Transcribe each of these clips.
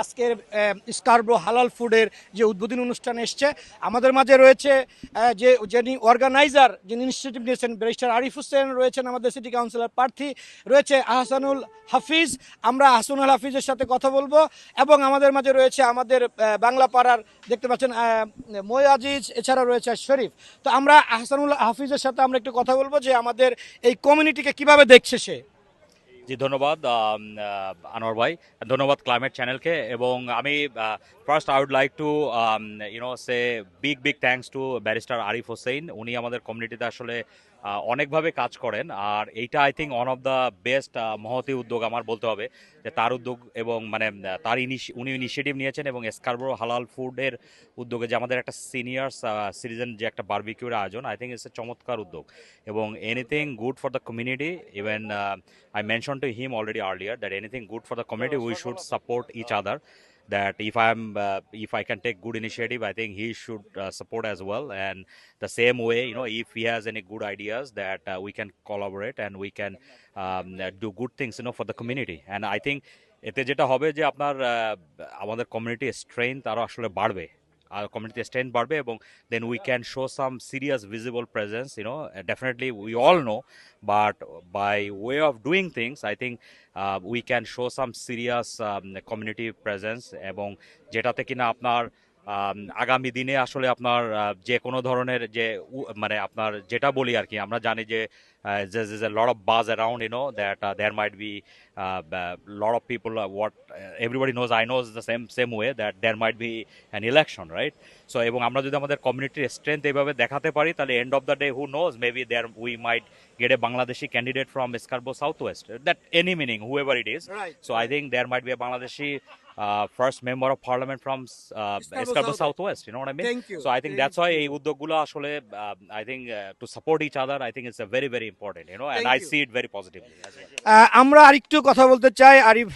আজকের স্কারব্রো হালাল ফুডের যে উদ্বোধনী অনুষ্ঠান এসছে, আমাদের মাঝে রয়েছে যে যিনি অর্গানাইজার যিনি ইনিশিয়েটিভ নিয়েছেন ব্যারিস্টার আরিফ হোসেন রয়েছেন, আমাদের সিটি কাউন্সিলর প্রার্থী রয়েছে আহসানুল হাফিজ। আমরা আহসানুল হাফিজের সাথে কথা বলব এবং আমাদের মাঝে রয়েছে আমাদের বাংলা পাড়ার দেখতে পাচ্ছেন মই আজিজ, এছাড়া রয়েছে শরীফ। তো আমরা আহসানুল হাফিজের সাথে আমরা একটু কথা বলব যে আমাদের এই কমিউনিটিকে কীভাবে দেখছে সে? জি, ধন্যবাদ আনোয়ার ভাই। ধন্যবাদ ক্লাইমেট চ্যানেলকে এবং আমি first I would like to you know say big big thanks to barrister Arif Hossain উনি আমাদের কমিউনিটিতে আসলে অনেকভাবে কাজ করেন আর এইটা I think one of the best মহতি উদ্যোগ আমার বলতে হবে যে তার উদ্যোগ এবং মানে তার উনি ইনিশিয়েটিভ নিয়েছেন এবং স্কারবোরো হালাল ফুডের উদ্যোগে যে আমাদের একটা সিনিয়র সিটিজেন যে একটা বারবিকিউর আয়োজন আই থিঙ্ক ইটস এ চমৎকার উদ্যোগ এবং anything good for the community even I mention to him already earlier that anything good for the community, we should support each other. That if I'm, uh, if I can take good initiative, I think he should uh, support as well. And the same way, you know, if he has any good ideas, that uh, we can collaborate and we can um, do good things, you know, for the community. And I think এতে যেটা হবে যে আপনার আহ, আমাদের community strength আরও আসলে বাড়বে আর community strength বাড়বে এবং then we can show some serious visible presence you know definitely we all know but by way of doing things i think uh, we can show some serious um, community presence এবং যেটাতে কিনা আপনার um, আগামী দিনে আসলে আপনার যে কোনো ধরনের যে মানে আপনার যেটা বলি আর কি আমরা জানি যে lot of buzz around you know that there might be lot of people what everybody knows I knows the same same way that there might be an election right so এবং আমরা যদি আমাদের কমিউনিটির স্ট্রেংথ এইভাবে দেখাতে পারি তাহলে end of the day who knows maybe there we might get a Bangladeshi candidate from Scarborough south west that any meaning whoever it is so I think there might be a Bangladeshi uh, first member of parliament from uh, South- Southwest. You know what I mean? Thank you. So I think Thank that's why you. এই উদ্যোগগুলো আসলে uh, I think uh, to support each other, I think it's a very very important. You know, and Thank I you. see it very positively. আমরা আরেকটু কথা বলতে চাই Arif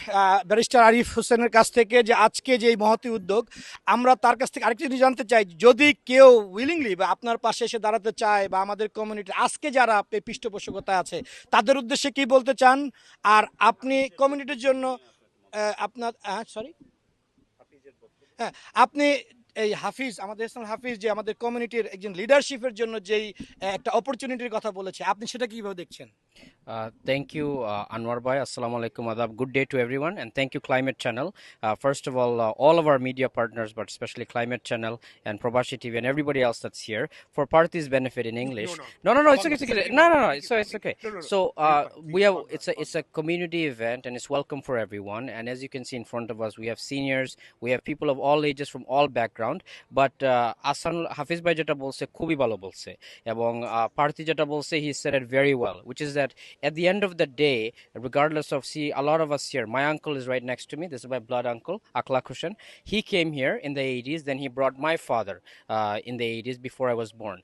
barrister Arif হোসেনের কাছ থেকে যে আজকে যে এই মহতি উদ্যোগ আমরা তার কাছ থেকে আরেকটু জানতে চাই যদি কেউ উইলিংলি বা আপনার পাশে এসে দাঁড়াতে চায় বা আমাদের কমিউনিটি আজকে যারা পৃষ্ঠপোষকতা আছে তাদের উদ্দেশ্যে কি বলতে চান আর আপনি কমিউনিটির জন্য আহ, হ্যাঁ সরি হ্যাঁ আপনি এই হাফিজ আমাদের ইসলাম হাফিজ যে আমাদের কমিউনিটির একজন লিডারশিপের জন্য যেই একটা অপরচুনিটির কথা বলেছে আপনি সেটা কীভাবে দেখছেন? Uh, thank you, uh, Anwar Bhai. Assalamu alaikum, adab. Good day to everyone, and thank you, Climate Channel. Uh, first of all, uh, all of our media partners, but especially Climate Channel and Probashi TV and everybody else that's here for Parthi's benefit in English. No, no, no, it's okay, it's okay. No, no, no, it's, it's okay. So uh, we have it's a it's a community event and it's welcome for everyone. And as you can see in front of us, we have seniors, we have people of all ages from all background. But uh, Asan Hafiz Bhai যেটা বলছে খুবই ভালো বলছে এবং পার্থি যেটা বলছে he said it very well which is that at the end of the day regardless of see a lot of us here my uncle is right next to me this is my blood uncle Akla Kushan. he came here in the 80s then he brought my father uh, in the 80s before I was born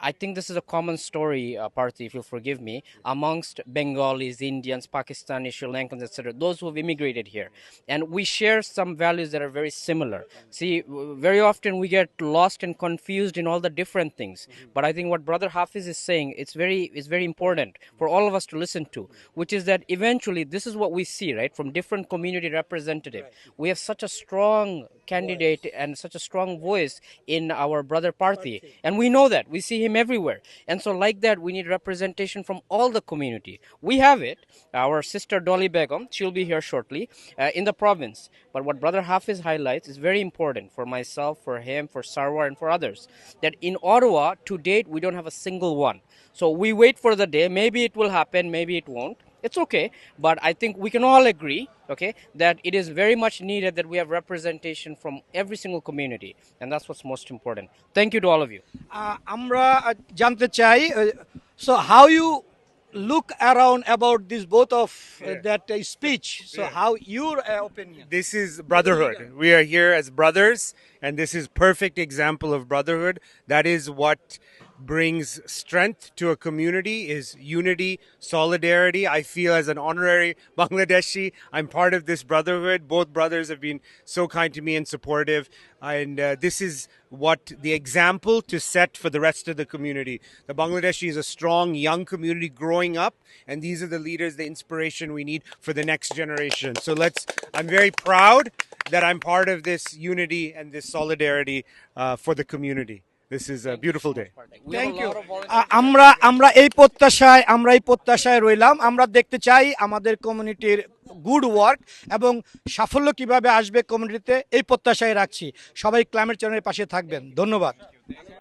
I think this is a common story, uh, Parthi, if you'll forgive me, amongst Bengalis, Indians, Pakistanis, Sri Lankans, etc., those who have immigrated here. And we share some values that are very similar. See, very often we get lost and confused in all the different things. But I think what Brother Hafiz is saying, it's very, it's very important for all of us to listen to, which is that eventually this is what we see, right, from different community representative. We have such a strong candidate and such a strong voice in our brother Parthi. And we know that. We see him everywhere. And so, like that, we need representation from all the community. We have it. Our sister Dolly Begum, she'll be here shortly, uh, in the province. But what Brother Hafiz highlights is very important for myself, for him, for Sarwar, and for others. That in Ottawa, to date, we don't have a single one. So we wait for the day. Maybe it will happen, maybe it won't It's okay, but I think we can all agree, okay, that it is very much needed that we have representation from every single community, and that's what's most important. Thank you to all of you. আহ, আমরা আহ, জানতে চাই so how you look around about this both of that speech so how your opinion This is brotherhood. We are here as brothers, and this is perfect example of brotherhood. That is what brings strength to a community is unity, solidarity. I feel as an honorary Bangladeshi, I'm part of this brotherhood. Both brothers have been so kind to me and supportive. And uh, this is what the example to set for the rest of the community. The Bangladeshi is a strong young community growing up, and these are the leaders, the inspiration we need for the next generation. So let's, I'm very proud that I'm part of this unity and this solidarity uh, for the community. This is a beautiful day. We have a thank you. আমরা আমরা এই প্রত্যাশায় আমরা এই প্রত্যাশায় রইলাম। আমরা দেখতে চাই আমাদের কমিউনিটির গুড ওয়ার্ক এবং সাফল্য কীভাবে আসবে কমিউনিটিতে এই প্রত্যাশায় রাখছি। সবাই ক্লাইমেট চ্যানেলের পাশে থাকবেন। ধন্যবাদ।